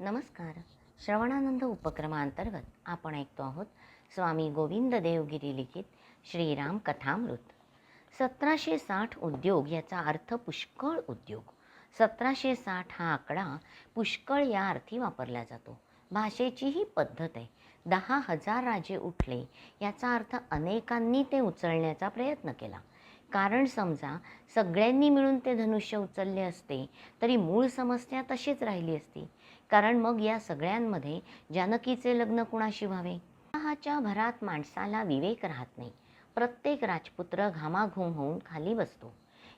नमस्कार. श्रवणानंद उपक्रमांतर्गत आपण ऐकतो आहोत स्वामी गोविंद देवगिरी लिखित श्रीराम कथामृत. सतराशे साठ उद्योग याचा अर्थ पुष्कळ उद्योग. सतराशे साठ हा आकडा पुष्कळ या अर्थी वापरला जातो. भाषेची ही पद्धत आहे. दहा हजार राजे उठले याचा अर्थ अनेकांनी ते उचलण्याचा प्रयत्न केला. कारण समजा सगळ्यांनी मिळून ते धनुष्य उचलले असते तरी मूळ समस्या तशीच राहिली असती. कारण मग या सगळ्यांमध्ये जानकीचे लग्न कुणाशी व्हावे? विवाहाच्या भरात माणसाला विवेक राहत नाही. प्रत्येक राजपुत्र घामाघूम होऊन खाली बसतो.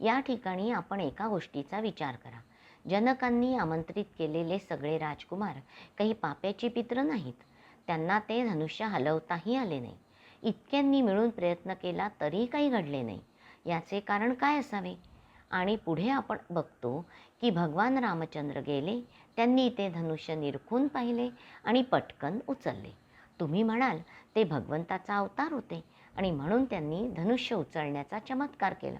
या ठिकाणी आपण एका गोष्टीचा विचार करा. जनकांनी आमंत्रित केलेले सगळे राजकुमार काही पाप्याचे पित्र नाहीत. त्यांना ते धनुष्य हलवताही आले नाही. इतक्यांनी मिळून प्रयत्न केला तरी काही घडले नाही. याचे कारण काय असावे? आणि पुढे आपण बघतो की भगवान रामचंद्र गेले त्यांनी ते धनुष्य निरखून पाहिले आणि पटकन उचलले. तुम्ही म्हणाल ते भगवंताचा अवतार होते आणि म्हणून त्यांनी धनुष्य उचलण्याचा चमत्कार केला.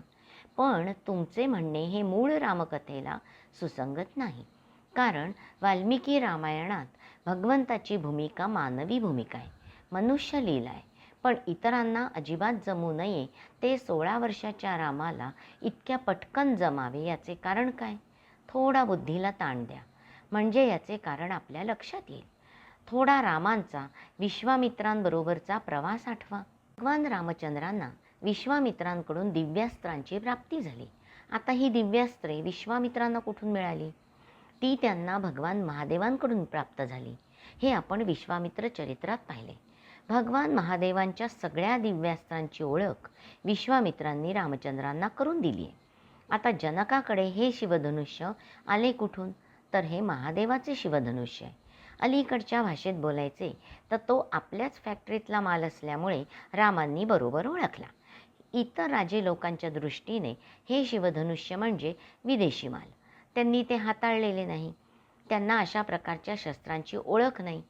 पण तुमचे म्हणणे हे मूळ रामकथेला सुसंगत नाही. कारण वाल्मिकी रामायणात भगवंताची भूमिका मानवी भूमिका आहे मनुष्य लीला आहे. पण इतरांना अजिबात जमू नये ते सोळा वर्षाच्या रामाला इतक्या पटकन जमावे याचे कारण काय? थोडा बुद्धीला ताण द्या. म्हणजे याचे कारण आपल्या लक्षात येईल. थोडा रामांचा विश्वामित्रांबरोबरचा प्रवास आठवा. भगवान रामचंद्रांना विश्वामित्रांकडून दिव्यास्त्रांची प्राप्ती झाली. आता ही दिव्यास्त्रे विश्वामित्रांना कुठून मिळाली? ती त्यांना भगवान महादेवांकडून प्राप्त झाली. हे आपण विश्वामित्र चरित्रात पाहिले. भगवान महादेवांच्या सगळ्या दिव्यास्त्रांची ओळख विश्वामित्रांनी रामचंद्रांना करून दिली आहे आता जनकाकडे हे शिवधनुष्य आले कुठून? तर हे महादेवाचे शिवधनुष्य आहे. अलीकडच्या भाषेत बोलायचे तर तो आपल्याच फॅक्टरीतला माल असल्यामुळे रामांनी बरोबर ओळखला. इतर राजे लोकांच्या दृष्टीने हे शिवधनुष्य म्हणजे विदेशी माल. त्यांनी ते हाताळलेले नाही. त्यांना अशा प्रकारच्या शस्त्रांची ओळख नाही.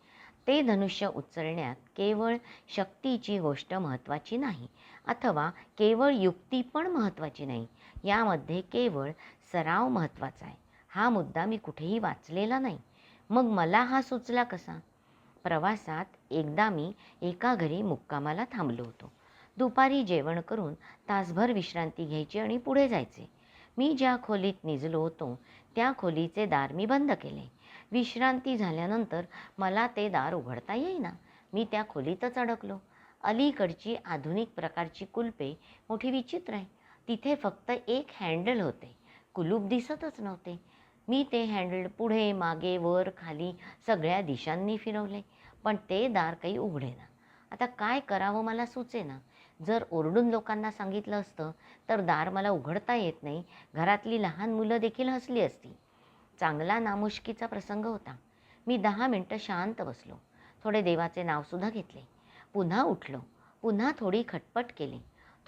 ते धनुष्य उचलण्यात केवळ शक्तीची गोष्ट महत्त्वाची नाही अथवा केवळ युक्ती पण महत्त्वाची नाही. यामध्ये केवळ सराव महत्त्वाचा आहे. हा मुद्दा मी कुठेही वाचलेला नाही. मग मला हा सुचला कसा? प्रवासात एकदा मी एका घरी मुक्कामाला थांबलो होतो. दुपारी जेवण करून तासभर विश्रांती घ्यायची आणि पुढे जायचे. मी ज्या खोलीत निजलो होतो त्या खोलीचे दार मी बंद केले. विश्रांती झाल्यानंतर मला ते दार उघडता येईना. मी त्या खोलीतच अडकलो. अलीकडची आधुनिक प्रकारची कुलपे मोठी विचित्र आहे. तिथे फक्त एक हँडल होते. कुलूप दिसतच नव्हते. मी ते हँडल पुढे मागे वर खाली सगळ्या दिशांनी फिरवले. पण ते दार काही उघडेना. आता काय करावं मला सुचेना. जर ओरडून लोकांना सांगितलं असतं तर दार मला उघडता येत नाही. घरातली लहान मुलं देखील हसली असती. चांगला नामुष्कीचा प्रसंग होता. मी दहा मिनटं शांत बसलो. थोडे देवाचे नावसुद्धा घेतले. पुन्हा उठलो. पुन्हा थोडी खटपट केली.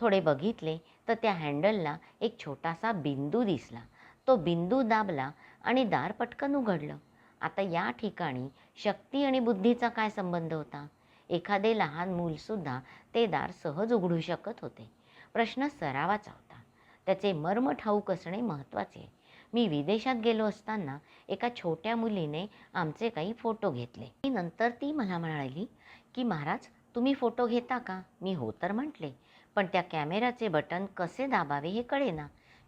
थोडे बघितले तर त्या हँडलला एक छोटासा बिंदू दिसला. तो बिंदू दाबला आणि दार पटकन उघडलं. आता या ठिकाणी शक्ती आणि बुद्धीचा काय संबंध होता? एखादे लहान मूलसुद्धा ते दार सहज उघडू शकत होते. प्रश्न सरावाचा होता. त्याचे मर्म ठाऊक असणे महत्त्वाचे. मी विदेशात गेलो असताना एका छोट्या मुलीने आमचे काही फोटो घेतले. मी नंतर ती मला म्हणाली की महाराज तुम्ही फोटो घेता का? मी हो तर म्हटले पण त्या कॅमेराचे बटन कसे दाबावे हे कळेना.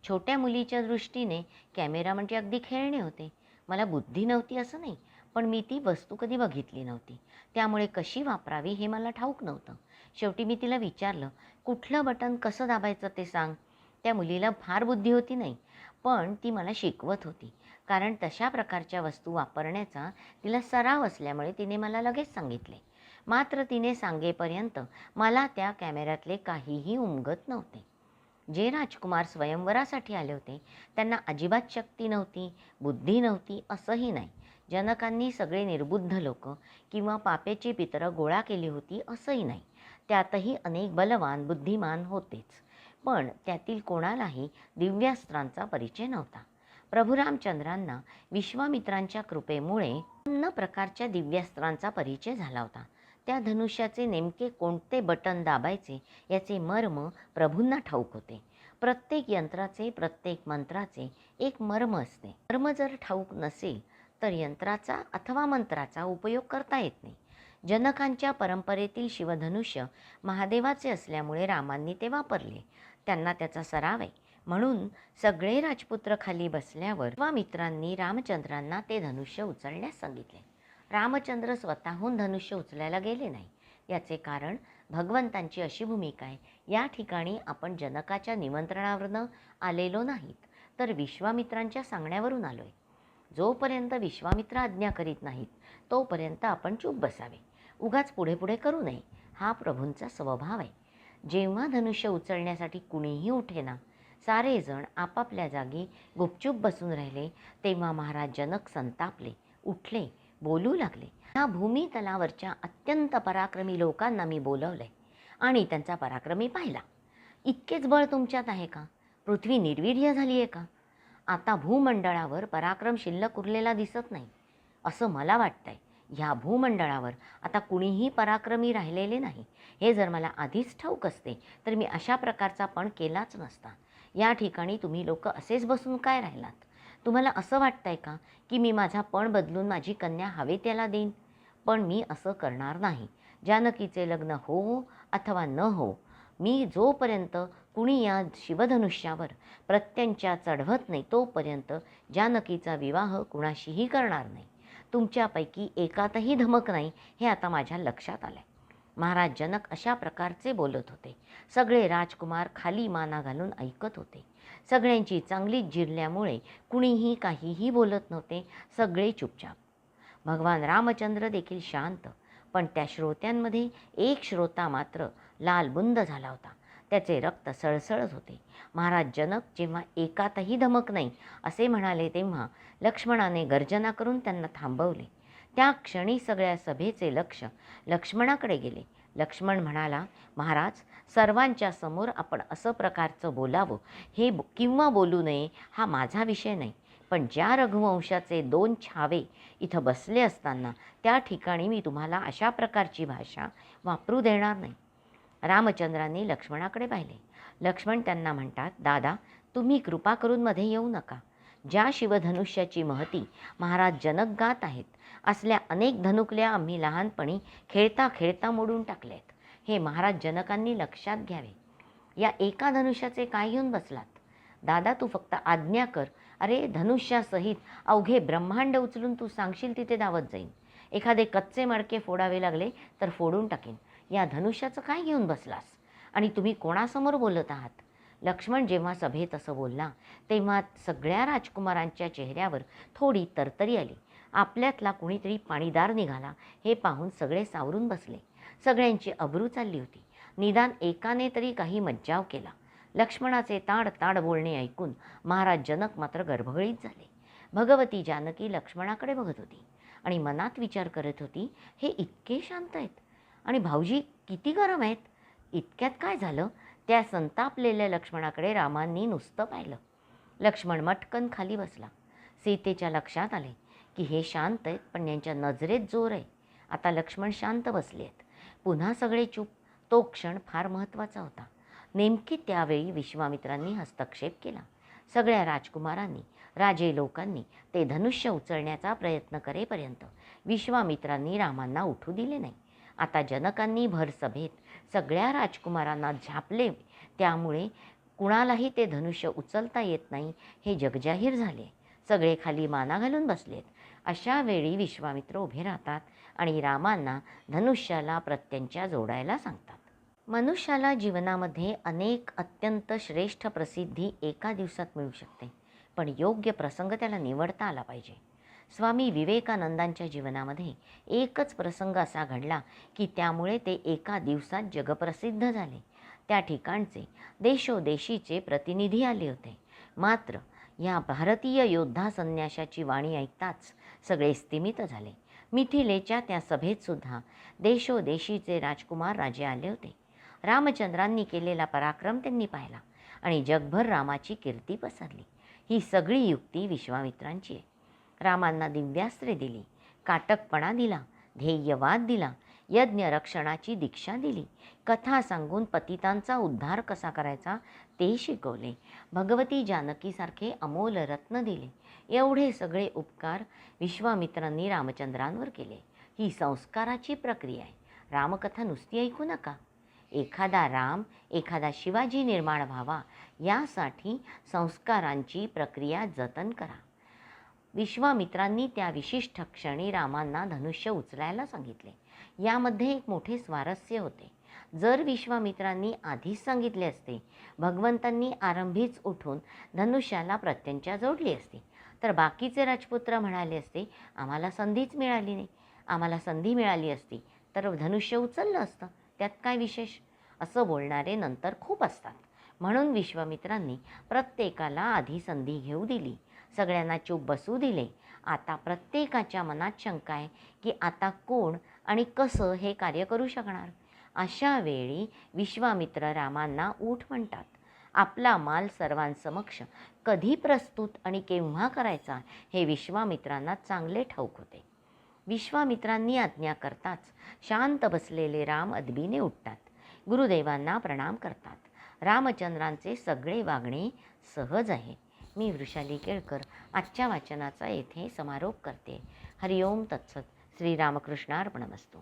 छोट्या मुलीच्या दृष्टीने कॅमेरा म्हणजे अगदी खेळणे होते. मला बुद्धी नव्हती असं नाही पण मी ती वस्तू कधी बघितली नव्हती. त्यामुळे कशी वापरावी हे मला ठाऊक नव्हतं. शेवटी मी तिला विचारलं कुठलं बटन कसं दाबायचं ते सांग. त्या मुलीला फार बुद्धी होती नाही पण ती मला शिकवत होती. कारण तशा प्रकारच्या वस्तू वापरण्याचा तिला सराव असल्यामुळे तिने मला लगेच सांगितले. मात्र तिने सांगेपर्यंत मला त्या कॅमेऱ्यातले काहीही उमगत नव्हते. जे राजकुमार स्वयंवरासाठी आले होते त्यांना अजिबात शक्ती नव्हती बुद्धी नव्हती असंही नाही. जनकांनी सगळे निर्बुद्ध लोक किंवा पापेची पितरं गोळा केली होती असंही नाही. त्यातही अनेक बलवान बुद्धिमान होतेच. पण त्यातील कोणालाही दिव्यास्त्रांचा परिचय नव्हता. प्रभू रामचंद्रांना विश्वामित्रांच्या कृपेमुळे अन्न प्रकारच्या दिव्यास्त्रांचा परिचय झाला होता. त्या धनुष्याचे नेमके कोणते बटन दाबायचे याचे मर्म प्रभूंना ठाऊक होते. प्रत्येक यंत्राचे प्रत्येक मंत्राचे एक मर्म असते. मर्म जर ठाऊक नसेल तर यंत्राचा अथवा मंत्राचा उपयोग करता येत नाही. जनकांच्या परंपरेतील शिवधनुष्य महादेवाचे असल्यामुळे रामांनी ते वापरले. त्यांना त्याचा सराव आहे. म्हणून सगळे राजपुत्र खाली बसल्यावर मित्रांनी रामचंद्रांना ते धनुष्य उचलण्यास सांगितले. रामचंद्र स्वतःहून धनुष्य उचलायला गेले नाही. याचे कारण भगवंतांची अशी भूमिका आहे. या ठिकाणी आपण जनकाच्या निमंत्रणावरनं आलेलो नाहीत तर विश्वामित्रांच्या सांगण्यावरून आलो आहे जोपर्यंत विश्वामित्र आज्ञा करीत नाहीत तोपर्यंत आपण चूप बसावे. उगाच पुढे पुढे करू नये हा प्रभूंचा स्वभाव आहे. जेव्हा धनुष्य उचलण्यासाठी कुणीही उठेना सारेजण आपापल्या जागी गुपचूप बसून राहिले तेव्हा महाराज जनक संतापले उठले बोलू लागले. ह्या भूमितलावरच्या अत्यंत पराक्रमी लोकांना मी बोलवलंय आणि त्यांचा पराक्रमी पाहिला. इतकेच बळ तुमच्यात आहे का? पृथ्वी निर्वीर्य झाली आहे का? आता भूमंडळावर पराक्रम शिल्लक उरलेला दिसत नाही असं मला वाटतंय. ह्या भूमंडळावर आता कुणीही पराक्रमी राहिलेले नाही. हे जर मला आधीच ठाऊक असते तर मी अशा प्रकारचा पण केलाच नसता. या ठिकाणी तुम्ही लोक असेच बसून काय राहिलात? तुम्हाला असं वाटतंय का की मी माझा पण बदलून माझी कन्या हवे त्याला देईन? पण मी असं करणार नाही. जानकीचे लग्न हो अथवा न हो मी जोपर्यंत कुणी या शिवधनुष्यावर प्रत्यंच्या चढवत नाही तोपर्यंत जानकीचा विवाह कुणाशीही करणार नाही. तुमच्यापैकी एकातही धमक नाही हे आता माझ्या लक्षात आलं आहे महाराज जनक अशा प्रकारचे बोलत होते. सगळे राजकुमार खाली माना घालून ऐकत होते. सगळ्यांची चांगलीच जिरल्यामुळे कुणीही काहीही बोलत नव्हते सगळे चुपचाप. भगवान रामचंद्र देखील शांत पण त्या श्रोत्यांमध्ये एक श्रोता मात्र लालबुंद झाला होता. त्याचे रक्त सळसळत होते. महाराज जनक जेव्हा एकातही धमक नाही असे म्हणाले तेव्हा लक्ष्मणाने गर्जना करून त्यांना थांबवले. त्या क्षणी सगळ्या सभेचे लक्ष लक्ष्मणाकडे गेले. लक्ष्मण म्हणाला महाराज सर्वांच्या समोर आपण असं प्रकारचं बोलावं. हे किंवा बोलू नये हा माझा विषय नाही. पण ज्या रघुवंशाचे दोन छावे इथं बसले असताना त्या ठिकाणी मी तुम्हाला अशा प्रकारची भाषा वापरू देणार नाही. रामचंद्रांनी लक्ष्मणाकडे पाहिले. लक्ष्मण त्यांना म्हणतात दादा तुम्ही कृपा करून मध्ये येऊ नका. ज्या शिवधनुष्याची महती महाराज जनक गात आहेत असल्या अनेक धनुकल्या आम्ही लहानपणी खेळता खेळता मोडून टाकल्यात. हे महाराज जनकांनी लक्षात घ्यावे. या एका धनुष्याचे काय घेऊन बसलात? दादा तू फक्त आज्ञा कर. अरे धनुष्यासहित अवघे ब्रह्मांड उचलून तू सांगशील तिथे धावत जाईन. एखादे कच्चे मडके फोडावे लागले तर फोडून टाकीन. या धनुष्याचं काय घेऊन बसलास? आणि तुम्ही कोणासमोर बोलत आहात? लक्ष्मण जेव्हा सभेत असं बोलला तेव्हा सगळ्या राजकुमारांच्या चेहऱ्यावर थोडी तरतरी आली. आपल्यातला कुणीतरी पाणीदार निघाला हे पाहून सगळे सावरून बसले. सगळ्यांची अब्रू चालली होती. निदान एकाने तरी काही मज्जाव केला. लक्ष्मणाचे ताड ताड बोलणे ऐकून महाराज जनक मात्र गर्भगळीत झाले. भगवती जानकी लक्ष्मणाकडे बघत होती आणि मनात विचार करत होती हे इतके शांत आहेत आणि भाऊजी किती गरम आहेत. इतक्यात काय झालं? त्या संतापलेल्या लक्ष्मणाकडे रामांनी नुसतं पाहिलं. लक्ष्मण मटकन खाली बसला. सीतेच्या लक्षात आले की हे शांत आहेत पण यांच्या नजरेत जोर आहे. आता लक्ष्मण शांत बसले आहेत. पुन्हा सगळे चूप. तो क्षण फार महत्त्वाचा होता. नेमकी त्यावेळी विश्वामित्रांनी हस्तक्षेप केला. सगळ्या राजकुमारांनी राजे लोकांनी ते धनुष्य उचलण्याचा प्रयत्न करेपर्यंत विश्वामित्रांनी रामांना उठू दिले नाही. आता जनकांनी भर सभेत सगळ्या राजकुमारांना झापले. त्यामुळे कुणालाही ते धनुष्य उचलता येत नाही हे जगजाहीर झाले. सगळे खाली माना घालून बसलेत. अशा वेळी विश्वामित्र उभे राहतात आणि रामांना धनुष्याला प्रत्यंच्या जोडायला सांगतात. मनुष्याला जीवनामध्ये अनेक अत्यंत श्रेष्ठ प्रसिद्धी एका दिवसात मिळू शकते पण योग्य प्रसंग त्याला निवडता आला पाहिजे. स्वामी विवेकानंदांच्या जीवनामध्ये एकच प्रसंग असा घडला की त्यामुळे ते एका दिवसात जगप्रसिद्ध झाले. त्या ठिकाणचे देशोदेशीचे प्रतिनिधी आले होते. मात्र या भारतीय योद्धा संन्याशाची वाणी ऐकताच सगळे स्तिमित झाले. मिथिलेच्या त्या सभेत सुद्धा देशोदेशीचे राजकुमार राजे आले होते. रामचंद्रांनी केलेला पराक्रम त्यांनी पाहिला आणि जगभर रामाची कीर्ती पसरली. ही सगळी युक्ती विश्वामित्रांची आहे. रामांना दिव्यास्त्रे दिली काटकपणा दिला ध्येयवाद दिला यज्ञ रक्षणाची दीक्षा दिली कथा सांगून पतितांचा उद्धार कसा करायचा ते शिकवले. भगवती जानकीसारखे अमोल रत्न दिले. एवढे सगळे उपकार विश्वामित्रांनी रामचंद्रांवर केले. ही संस्काराची प्रक्रिया आहे. रामकथा नुसती ऐकू नका. एखादा राम एखादा शिवाजी निर्माण व्हावा यासाठी संस्कारांची प्रक्रिया जतन करा. विश्वामित्रांनी त्या विशिष्ट क्षणी रामांना धनुष्य उचलायला सांगितले. यामध्ये एक मोठे स्वारस्य होते. जर विश्वामित्रांनी आधीच सांगितले असते भगवंतांनी आरंभीच उठून धनुष्याला प्रत्यंच्या जोडली असती. तर बाकीचे राजपुत्र म्हणाले असते आम्हाला संधीच मिळाली नाही. आम्हाला संधी मिळाली असती तर धनुष्य उचललं असतं. त्यात काय विशेष? असं बोलणारे नंतर खूप असतात. म्हणून विश्वामित्रांनी प्रत्येकाला आधी संधी घेऊ दिली. सगळ्यांना चूप बसू दिले. आता प्रत्येकाच्या मनात शंका आहे की आता कोण आणि कसं हे कार्य करू शकणार? अशा वेळी विश्वामित्र रामांना ऊठ म्हणतात आपला माल सर्वांसमक्ष कधी प्रस्तुत आणि केव्हा करायचा? हे विश्वामित्रांना चांगले ठाऊक होते. विश्वामित्रांनी आज्ञा करताच शांत बसलेले राम अदबीने उठतात. गुरुदेवांना प्रणाम करतात. रामचंद्रांचे सगळे वागणे सहज आहे. मी वृषाली केळकर आजच्या वाचनाचा येथे समारोप करते. हरिओम तत्सत. श्रीरामकृष्णार्पणमस्तू.